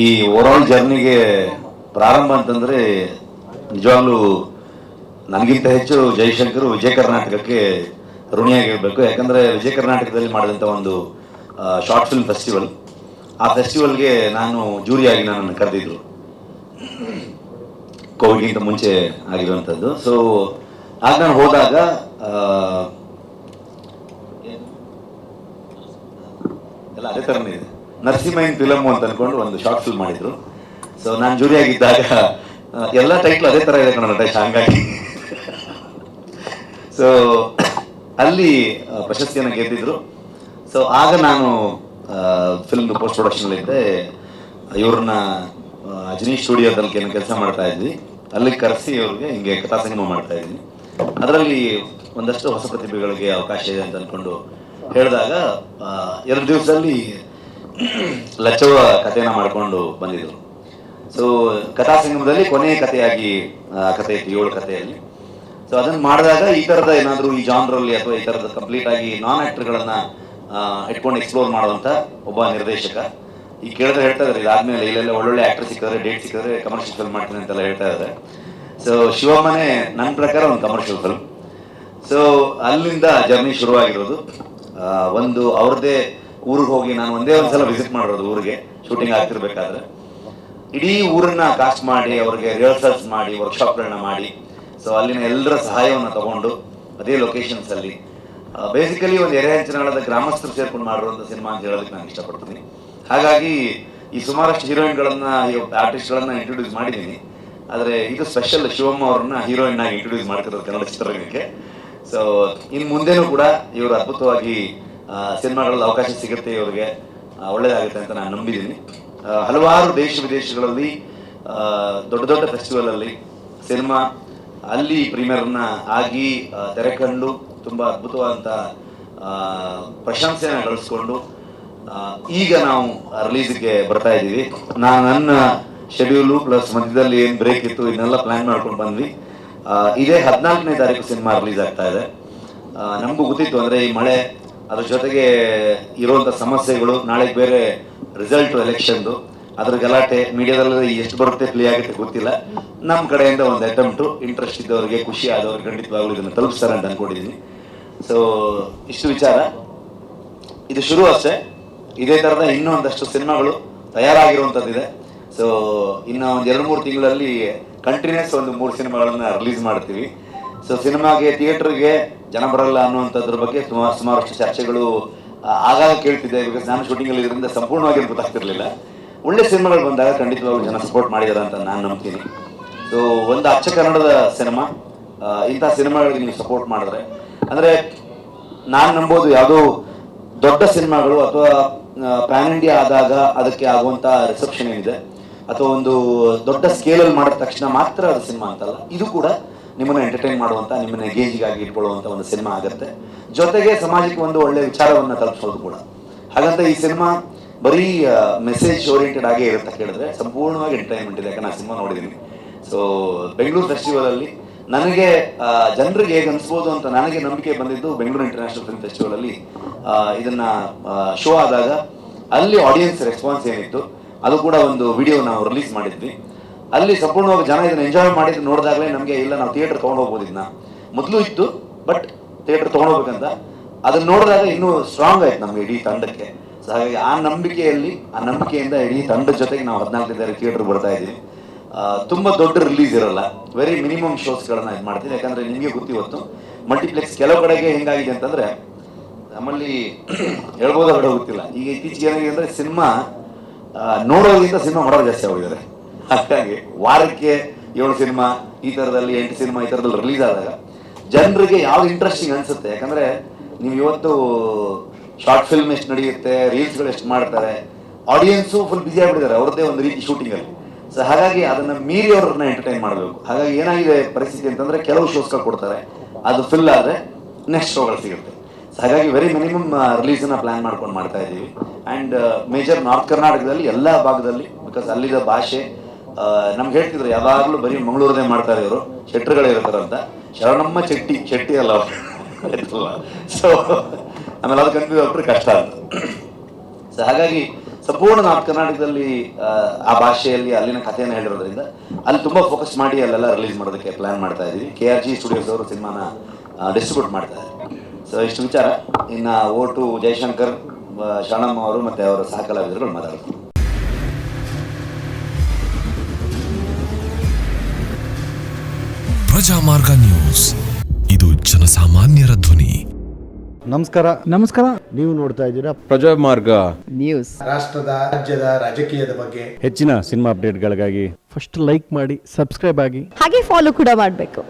ಈ ಓವರಾಲ್ ಜರ್ನಿಗೆ ಪ್ರಾರಂಭ ಅಂತಂದ್ರೆ ನಿಜವಾಗ್ಲೂ ನನಗಿಂತ ಹೆಚ್ಚು ಜೈಶಂಕರ್ ವಿಜಯ ಕರ್ನಾಟಕಕ್ಕೆ ಋಣಿಯಾಗಿರ್ಬೇಕು. ಯಾಕಂದ್ರೆ ವಿಜಯ ಕರ್ನಾಟಕದಲ್ಲಿ ಮಾಡಿದಂಥ ಒಂದು ಶಾರ್ಟ್ ಫಿಲ್ಮ್ ಫೆಸ್ಟಿವಲ್ ಆ ಫೆಸ್ಟಿವಲ್ಗೆ ನಾನು ಜೂರಿಯಾಗಿ ನನ್ನನ್ನು ಕರೆದಿದ್ರು. ಕೋವಿಡ್ಗಿಂತ ಮುಂಚೆ ಆಗಿರುವಂಥದ್ದು ಸೊ ಆಗ ನಾನು ಹೋದಾಗ ಎಲ್ಲ ಅದೇ ಥರನೇ ಇದೆ. ನರಸಿಂಹಯ್ಯನ್ ಫಿಲಮ್ ಅಂತ ಅನ್ಕೊಂಡು ಒಂದು ಶಾರ್ಟ್ ಫಿಲ್ಮ್ ಮಾಡಿದ್ರು. ಸೊ ನಾನು ಜೂರಿ ಆಗಿದ್ದಾಗ ಆ, ಎಲ್ಲ ಟೈಟ್ಲ್ ಅದೇ ಥರ ಇದೆ ಟೈಟ್ ಹಂಗಾಗಿ. ಸೊ ಅಲ್ಲಿ ಪ್ರಶಸ್ತಿಯನ್ನು ಗೆದ್ದಿದ್ರು. ಸೊ ಆಗ ನಾನು ಫಿಲ್ಮ್ ಪೋಸ್ಟ್ ಪ್ರೊಡಕ್ಷನ್ ಇದ್ದೆ. ಇವ್ರನ್ನ ಅಜನೀಶ್ ಸ್ಟುಡಿಯೋದಲ್ಲಿ ಕೆಲಸ ಮಾಡ್ತಾ ಇದ್ವಿ. ಅಲ್ಲಿ ಕರೆಸಿ ಅವ್ರಿಗೆ ಹಿಂಗೆ ಕಥಾ ಸಿನಿಮಾ ಮಾಡ್ತಾ ಇದ್ವಿ. ಅದರಲ್ಲಿ ಒಂದಷ್ಟು ಹೊಸ ಪ್ರತಿಭೆಗಳಿಗೆ ಅವಕಾಶ ಇದೆ ಅಂತ ಅಂದ್ಕೊಂಡು ಹೇಳಿದಾಗ ಎರಡು ದಿವಸದಲ್ಲಿ ಲಚ್ಚವ ಕಥೆನ ಮಾಡ್ಕೊಂಡು ಬಂದಿದ್ರು. ಸೊ ಕಥಾ ಸಂಗಮದಲ್ಲಿ ಕೊನೆಯ ಕಥೆಯಾಗಿ ಕಥೆ ಇತ್ತು, ಏಳು ಕಥೆಯಲ್ಲಿ. ಸೊ ಅದನ್ನ ಮಾಡಿದಾಗ ಈ ತರದ ಏನಾದ್ರು ಈ ಜಾನ್ರಲ್ಲಿ ಅಥವಾ ಈ ತರದ ಕಂಪ್ಲೀಟ್ ಆಗಿ ನಾನ್ ಆಕ್ಟರ್ಗಳನ್ನ ಇಟ್ಕೊಂಡು ಎಕ್ಸ್ಪ್ಲೋರ್ ಮಾಡುವಂತ ಒಬ್ಬ ನಿರ್ದೇಶಕ. ಈ ಕೇಳಿದ್ರೆ ಹೇಳ್ತಾ ಇದಾರೆ, ಇದಾದ್ಮೇಲೆ ಇಲ್ಲೆಲ್ಲ ಒಳ್ಳೊಳ್ಳೆ ಆಕ್ಟರ್ ಸಿಕ್ಕಿದ್ರೆ ಡೇಟ್ ಸಿಕ್ಕಿದ್ರೆ ಕಮರ್ಷಿಯಲ್ ಫಿಲ್ಮ್ ಮಾಡ್ತೀನಿ ಅಂತೆಲ್ಲ ಹೇಳ್ತಾ ಇದ್ದಾರೆ ಸೊ ಶಿವಮ್ಮನೆ ನನ್ನ ಪ್ರಕಾರ ಒಂದು ಕಮರ್ಷಿಯಲ್ ಫಿಲ್ಮ್ ಸೊ ಅಲ್ಲಿಂದ ಜರ್ನಿ ಶುರುವಾಗಿರೋದು. ಒಂದು ಅವ್ರದ್ದೇ ಊರಿಗೆ ಹೋಗಿ ನಾನು ಒಂದೇ ಒಂದ್ಸಲ ವಿಸಿಟ್ ಮಾಡಿರೋದು ಊರಿಗೆ ಶೂಟಿಂಗ್ ಆಗ್ತಿರ್ಬೇಕಾದ್ರೆ. ಇಡೀ ಊರನ್ನ ಕಾಸ್ಟ್ ಮಾಡಿ, ಅವ್ರಿಗೆ ರಿಹರ್ಸಲ್ಸ್ ಮಾಡಿ ವರ್ಕ್ಶಾಪ್ಗಳನ್ನ ಮಾಡಿ. ಸೊ ಅಲ್ಲಿನ ಎಲ್ಲರ ಸಹಾಯವನ್ನು ತಗೊಂಡು ಅದೇ ಲೊಕೇಶನ್ಸ್ ಅಲ್ಲಿ ಬೇಸಿಕಲಿ ಒಂದು ಎರೆ ಹಂಚನಗಳದ ಗ್ರಾಮಸ್ಥರು ಸೇರ್ಕೊಂಡು ಮಾಡಿರುವಂಥ ಸಿನಿಮಾ ಅಂತ ಹೇಳೋದಕ್ಕೆ ನಾನು ಇಷ್ಟಪಡ್ತೀನಿ. ಹಾಗಾಗಿ ಈ ಸುಮಾರಷ್ಟು ಹೀರೋಯಿನ್ಗಳನ್ನ ಆರ್ಟಿಸ್ಟ್ಗಳನ್ನ ಇಂಟ್ರೊಡ್ಯೂಸ್ ಮಾಡಿದ್ದೀನಿ. ಆದರೆ ಇದು ಸ್ಪೆಷಲ್ ಶಿವಮ್ಮ ಅವ್ರನ್ನ ಹೀರೋಯಿನ್ ಆಗಿ ಇಂಟ್ರೊಡ್ಯೂಸ್ ಮಾಡ್ತಿರೋದು ಕನ್ನಡ ಚಿತ್ರರಂಗಕ್ಕೆ. ಸೊ ಇನ್ನು ಮುಂದೆನೂ ಕೂಡ ಇವರು ಅದ್ಭುತವಾಗಿ ಸಿನಿಮಾಗಳಲ್ಲಿ ಅವಕಾಶ ಸಿಗುತ್ತೆ ಇವರಿಗೆ. ಒಳ್ಳೆಯದಾಗುತ್ತೆ ಅಂತ ನಾನು ನಂಬಿದ್ದೀನಿ. ಹಲವಾರು ದೇಶ ವಿದೇಶಗಳಲ್ಲಿ ದೊಡ್ಡ ದೊಡ್ಡ ಫೆಸ್ಟಿವಲ್ ಅಲ್ಲಿ ಸಿನಿಮಾ, ಅಲ್ಲಿ ಪ್ರೀಮಿಯರ್ನ ಆಗಿ ತೆರೆ ಕಂಡು, ತುಂಬ ಅದ್ಭುತವಾದಂಥ ಪ್ರಶಂಸೆಯನ್ನು ಗಳಿಸ್ಕೊಂಡು ಈಗ ನಾವು ರಿಲೀಸ್ಗೆ ಬರ್ತಾ ಇದ್ದೀವಿ. ನಾನು ನನ್ನ ಶೆಡ್ಯೂಲು ಪ್ಲಸ್ ಮಧ್ಯದಲ್ಲಿ ಏನು ಬ್ರೇಕ್ ಇತ್ತು ಇದನ್ನೆಲ್ಲ ಪ್ಲಾನ್ ಮಾಡ್ಕೊಂಡು ಬಂದ್ವಿ. ಇದೇ ಹದಿನಾಲ್ಕನೇ ತಾರೀಕು ಸಿನಿಮಾ ರಿಲೀಸ್ ಆಗ್ತಾ ಇದೆ. ನಮಗೂ ಗೊತ್ತಿತ್ತು ಅಂದರೆ ಈ ಮಳೆ ಅದ್ರ ಜೊತೆಗೆ ಇರುವಂತ ಸಮಸ್ಯೆಗಳು ನಾಳೆಗೆ ಬೇರೆ ರಿಸಲ್ಟ್ ಎಲೆಕ್ಷನ್ದು ಅದ್ರ ಗಲಾಟೆ ಮೀಡಿಯಾದಲ್ಲಿ ಎಷ್ಟು ಬರುತ್ತೆ ಪ್ಲೇ ಆಗುತ್ತೆ ಗೊತ್ತಿಲ್ಲ. ನಮ್ಮ ಕಡೆಯಿಂದ ಒಂದು ಅಟೆಂಪ್ಟು ಇಂಟ್ರೆಸ್ಟ್ ಇದ್ದವರಿಗೆ, ಖುಷಿ ಆದವ್ರಿಗೆ ಖಂಡಿತವಾಗ್ಲೂ ಇದನ್ನು ತಲುಪಿಸ್ತಾರೆ ಅಂತ ಅನ್ಕೊಂಡಿದ್ದೀನಿ ಸೊ ಇಷ್ಟು ವಿಚಾರ. ಇದು ಶುರು ಅಷ್ಟೇ. ಇದೇ ಥರದ ಇನ್ನೂ ಒಂದಷ್ಟು ಸಿನಿಮಾಗಳು ತಯಾರಾಗಿರುವಂಥದ್ದಿದೆ ಸೊ ಇನ್ನು ಒಂದು ಎರಡು ಮೂರು ತಿಂಗಳಲ್ಲಿ ಕಂಟಿನ್ಯೂಸ್ ಒಂದು ಮೂರು ಸಿನಿಮಾಗಳನ್ನು ರಿಲೀಸ್ ಮಾಡ್ತೀವಿ. ಸೊ ಸಿನಿಮಾಗೆ ಥಿಯೇಟರ್ಗೆ ಜನ ಬರಲ್ಲ ಅನ್ನುವಂಥದ್ರ ಬಗ್ಗೆ ಸುಮಾರು, ಸುಮಾರಷ್ಟು ಚರ್ಚೆಗಳು ಆಗಾಗ ಕೇಳ್ತಿದ್ದೆ ಬಿಕಾಸ್ ನಾನು ಶೂಟಿಂಗ್ ಅಲ್ಲಿ ಇದರಿಂದ ಸಂಪೂರ್ಣವಾಗಿ ಗೊತ್ತಾಗ್ತಿರ್ಲಿಲ್ಲ. ಒಳ್ಳೆ ಸಿನಿಮಾಗಳು ಬಂದಾಗ ಖಂಡಿತವಾಗ್ಲೂ ಜನ ಸಪೋರ್ಟ್ ಮಾಡಿದಾರ ಅಂತ ನಾನು ನಂಬ್ತೀನಿ. ಸೊ ಒಂದು ಅಚ್ಚ ಕನ್ನಡದ ಸಿನಿಮಾ ಇಂಥ ಸಿನಿಮಾಗಳಿಗೆ ನೀವು ಸಪೋರ್ಟ್ ಮಾಡಿದ್ರೆ. ಅಂದ್ರೆ, ನಾನು ನಂಬೋದು ಯಾವುದೋ ದೊಡ್ಡ ಸಿನಿಮಾಗಳು ಅಥವಾ ಪ್ಯಾನ್ ಇಂಡಿಯಾ ಆದಾಗ ಅದಕ್ಕೆ ಆಗುವಂತ ರಿಸೆಪ್ಷನ್ ಏನಿದೆ. ಅಥವಾ ಒಂದು ದೊಡ್ಡ ಸ್ಕೇಲಲ್ಲಿ ಮಾಡಿದ ತಕ್ಷಣ ಮಾತ್ರ ಅದು ಸಿನಿಮಾ ಅಂತಲ್ಲ, ಇದು ಕೂಡ ನಿಮ್ಮನ್ನ ಎಂಟರ್ಟೈನ್ ಮಾಡುವಂತ, ನಿಮ್ಮನ್ನ ಗೇಜಿಗಾಗಿ ಇಟ್ಕೊಳ್ಳುವಂತ ಒಂದು ಸಿನಿಮಾ ಆಗುತ್ತೆ. ಜೊತೆಗೆ ಸಮಾಜಕ್ಕೆ ಒಂದು ಒಳ್ಳೆ ವಿಚಾರವನ್ನ ತಲುಪಿಸೋದು ಕೂಡ. ಹಾಗಂತ ಈ ಸಿನಿಮಾ ಬರೀ ಮೆಸೇಜ್ ಓರಿಯೆಂಟೆಡ್ ಆಗೇ ಇರುತ್ತೆ ಕೇಳಿದ್ರೆ. ಸಂಪೂರ್ಣವಾಗಿ ಎಂಟರ್ಟೈನ್ಮೆಂಟ್ ಇದೆ. ಯಾಕಂದ್ರೆ ನಾನು ಸಿನಿಮಾ ನೋಡಿದ್ದೀನಿ ಸೊ ಬೆಂಗಳೂರು ಫೆಸ್ಟಿವಲ್ ಅಲ್ಲಿ ನನಗೆ ಜನರಿಗೆ ಹೇಗೆ ಅನಿಸ್ಬೋದು ಅಂತ ನನಗೆ ನಂಬಿಕೆ ಬಂದಿದ್ದು ಬೆಂಗಳೂರು ಇಂಟರ್ನ್ಯಾಷನಲ್ ಫಿಲ್ಮ್ ಫೆಸ್ಟಿವಲ್ ಅಲ್ಲಿ ಇದನ್ನ ಶೋ ಆದಾಗ ಅಲ್ಲಿ ಆಡಿಯನ್ಸ್ ರೆಸ್ಪಾನ್ಸ್ ಏನಿತ್ತು? ಅದು ಕೂಡ ಒಂದು ವಿಡಿಯೋ ನಾವು ರಿಲೀಸ್ ಮಾಡಿದ್ವಿ. ಅಲ್ಲಿ ಸಂಪೂರ್ಣವಾಗಿ ಜನ ಇದನ್ನ ಎಂಜಾಯ್ ಮಾಡಿದ್ದು ನೋಡಿದಾಗಲೇ ನಮಗೆ ಇಲ್ಲ, ನಾವು ಥಿಯೇಟರ್ ತೊಗೊಂಡೋಗ್ಬೋದು ಇದನ್ನ ಮೊದಲು ಇತ್ತು ಬಟ್ ಥಿಯೇಟರ್ ತೊಗೊಂಡೋಗ್ಬೇಕಂತ ಅದನ್ನ ನೋಡಿದಾಗ ಇನ್ನೂ ಸ್ಟ್ರಾಂಗ್ ಆಯ್ತು ನಮಗೆ ಇಡೀ ತಂಡಕ್ಕೆ. ಸೊ ಹಾಗಾಗಿ ಆ ನಂಬಿಕೆಯಲ್ಲಿ, ಆ ನಂಬಿಕೆಯಿಂದ ಇಡೀ ತಂಡದ ಜೊತೆಗೆ ನಾವು ಹದಿನಾಲ್ಕು ತಾರೀಕು ಥಿಯೇಟರ್ ಬರ್ತಾ ಇದ್ದೀವಿ ತುಂಬ ತುಂಬಾ ದೊಡ್ಡ ರಿಲೀಸ್ ಇರಲ್ಲ. ವೆರಿ ಮಿನಿಮಮ್ ಶೋಸ್ಗಳನ್ನ ಇದು ಮಾಡ್ತೀವಿ. ಯಾಕಂದ್ರೆ ನಿಮಗೆ ಗೊತ್ತಿವತ್ತು ಮಲ್ಟಿಪ್ಲೆಕ್ಸ್ ಕೆಲವು ಕಡೆಗೆ ಹೆಂಗಾಗಿದೆ ಅಂತಂದ್ರೆ, ನಮ್ಮಲ್ಲಿ ಹೇಳ್ಬೋದ ಬೇಡ ಗೊತ್ತಿಲ್ಲ. ಈಗ ಇತ್ತೀಚೆಗೆ ಏನಾಗಿದೆ ಅಂದ್ರೆ ಸಿನಿಮಾ ನೋಡೋದ್ರಿಂದ ಸಿನಿಮಾ ಮಾಡೋರು ಜಾಸ್ತಿ ಆಗಿದ್ದಾರೆ ಹಾಗಾಗಿ ವಾರಕ್ಕೆ ಏಳು ಸಿನಿಮಾ, ಈ ತರದಲ್ಲಿ ಎಂಟು ಸಿನಿಮಾ, ಈ ತರದಲ್ಲಿ ರಿಲೀಸ್ ಆದಾಗ ಜನರಿಗೆ ಯಾವ್ದು ಇಂಟ್ರೆಸ್ಟಿಂಗ್ ಅನ್ಸುತ್ತೆ? ಯಾಕಂದ್ರೆ ನೀವು ಇವತ್ತು ಶಾರ್ಟ್ ಫಿಲ್ಮ್ ಎಷ್ಟು ನಡೆಯುತ್ತೆ ರೀಲ್ಸ್ಗಳು ಎಷ್ಟು ಮಾಡ್ತಾರೆ ಆಡಿಯನ್ಸು ಫುಲ್ ಬಿಸಿ ಆಗಿಬಿಟ್ಟಿದ್ದಾರೆ, ಅವ್ರದ್ದೇ ಒಂದು ರೀತಿ ಶೂಟಿಂಗ್ ಅಲ್ಲಿ. ಸೊ ಹಾಗಾಗಿ ಅದನ್ನ ಮೀರಿ ಅವ್ರನ್ನ ಎಂಟರ್ಟೈನ್ ಮಾಡಬೇಕು. ಹಾಗಾಗಿ ಏನಾಗಿದೆ ಪರಿಸ್ಥಿತಿ ಅಂತಂದ್ರೆ ಕೆಲವು ಶೋಸ್ಗಳು ಕೊಡ್ತಾರೆ, ಅದು ಫಿಲ್ ಆದ್ರೆ ನೆಕ್ಸ್ಟ್ ಶೋಗಳು ಸಿಗುತ್ತೆ. ಹಾಗಾಗಿ ವೆರಿ ಮಿನಿಮಮ್ ರಿಲೀಸ್ನ ಪ್ಲಾನ್ ಮಾಡ್ಕೊಂಡು ಮಾಡ್ತಾ ಇದ್ದೀವಿ. ಅಂಡ್ ಮೇಜರ್ ನಾರ್ತ್ ಕರ್ನಾಟಕದಲ್ಲಿ ಎಲ್ಲಾ ಭಾಗದಲ್ಲಿ ಬಿಕಾಸ್ ಅಲ್ಲಿದ ಭಾಷೆ ನಮ್ಗೆ ಹೇಳ್ತಿದ್ರು ಯಾವಾಗಲೂ ಬರೀ ಮಂಗಳೂರದೇ ಮಾಡ್ತಾರೆ ಇವರು, ಶೆಟ್ರುಗಳೇ ಅಂತ ಶರಣಮ್ಮ ಚೆಟ್ಟಿ ಚೆಟ್ಟಿ ಅಲ್ಲ ಸೊ ಆಮೇಲೆ ಅದು ಕನ್ಫ್ಯೂಸ್ ಆಗ್ಬಿಟ್ರೆ ಕಷ್ಟ ಅಂತ. ಸೊ ಹಾಗಾಗಿ ಸಂಪೂರ್ಣ ನಾರ್ತ್ ಕರ್ನಾಟಕದಲ್ಲಿ ಆ ಭಾಷೆಯಲ್ಲಿ, ಅಲ್ಲಿನ ಕಥೆಯನ್ನು ಹೇಳಿರೋದ್ರಿಂದ ಅಲ್ಲಿ ತುಂಬಾ ಫೋಕಸ್ ಮಾಡಿ ಅಲ್ಲೆಲ್ಲ ರಿಲೀಸ್ ಮಾಡೋದಕ್ಕೆ ಪ್ಲಾನ್ ಮಾಡ್ತಾ ಇದ್ದೀವಿ. ಕೆ ಆರ್ ಜಿ ಸ್ಟುಡಿಯೋಸ್ ಅವರು ಸಿನಿಮಾನ ಡಿಸ್ಟ್ರಿಬ್ಯೂಟ್ ಮಾಡ್ತಾ ಇದ್ದಾರೆ. ಸೊ ಇಷ್ಟು ವಿಚಾರ ಇನ್ನ ಓಟು ಜಯಶಂಕರ್ ಶಣಮ್ಮ ಶರಣಮ್ಮ ಅವರು ಮತ್ತೆ ಅವರ ಸಹಕಲಾವಿದರು ಮಾತಾಡ್ತಾರೆ. ಪ್ರಜಾಮಾರ್ಗ ನ್ಯೂಸ್. ಇದು ಜನಸಾಮಾನ್ಯರ ಧ್ವನಿ. ನಮಸ್ಕಾರ. ನಮಸ್ಕಾರ. ನೀವು ನೋಡ್ತಾ ಇದ್ದೀರಾ ಪ್ರಜಾಮಾರ್ಗ ನ್ಯೂಸ್. ರಾಷ್ಟ್ರದ ರಾಜ್ಯದ ರಾಜಕೀಯದ ಬಗ್ಗೆ ಹೆಚ್ಚಿನ ಸಿನಿಮಾ ಅಪ್ಡೇಟ್ಗಳಿಗಾಗಿ ಫಸ್ಟ್ ಲೈಕ್ ಮಾಡಿ ಸಬ್ಸ್ಕ್ರೈಬ್ ಆಗಿ. ಹಾಗೆ ಫಾಲೋ ಕೂಡ ಮಾಡಬೇಕು.